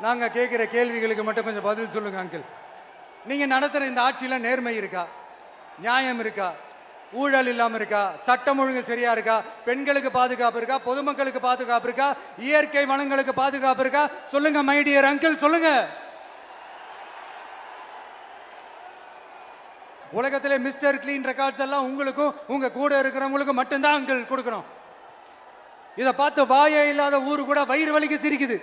நாங்கள் கேட்குற கேள்விகளுக்கு மட்டும் கொஞ்சம் பதில் சொல்லுங்க அங்கிள் நீங்கள் நடத்துகிற இந்த ஆட்சியில் நேர்மை இருக்கா? நியாயம் இருக்கா? ஊழல் இல்லாமல் இருக்கா? சட்டம் ஒழுங்கு சரியா இருக்கா? பெண்களுக்கு பாதுகாப்பு இருக்கா? பொதுமக்களுக்கு பாதுகாப்பு இருக்கா? இயற்கை வளங்களுக்கு பாதுகாப்பு இருக்கா? சொல்லுங்க மைடியர் அங்கிள் சொல்லுங்க. உலகத்திலே மிஸ்டர் க்ளீன் ரெக்கார்ட்ஸ் எல்லாம் உங்களுக்கும் உங்க கூட இருக்கிறவங்களுக்கும் மட்டும்தான் அங்கிள் கொடுக்கணும். இதை பார்த்து வாயே இல்லாத ஊரு கூட வயிறு வலிக்கு சிரிக்குது.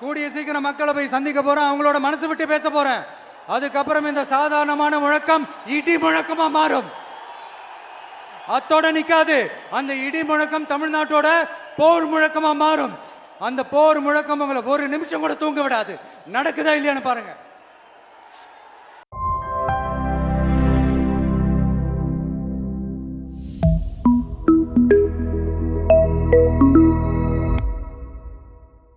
கூடிய சீக்கிரம் மக்களை போய் சந்திக்க போறேன். அவங்களோட மனசு விட்டு பேச போறேன். அதுக்கப்புறம் இந்த சாதாரணமான முழக்கம் இடி முழக்கமா மாறும். அத்தோட நிக்காது. அந்த இடி முழக்கம் தமிழ்நாட்டோட போர் முழக்கமா மாறும். அந்த போர் முழக்கம் உங்களை ஒரு நிமிஷம் கூட தூங்க விடாது. நடக்குதா இல்லையான்னு பாருங்க.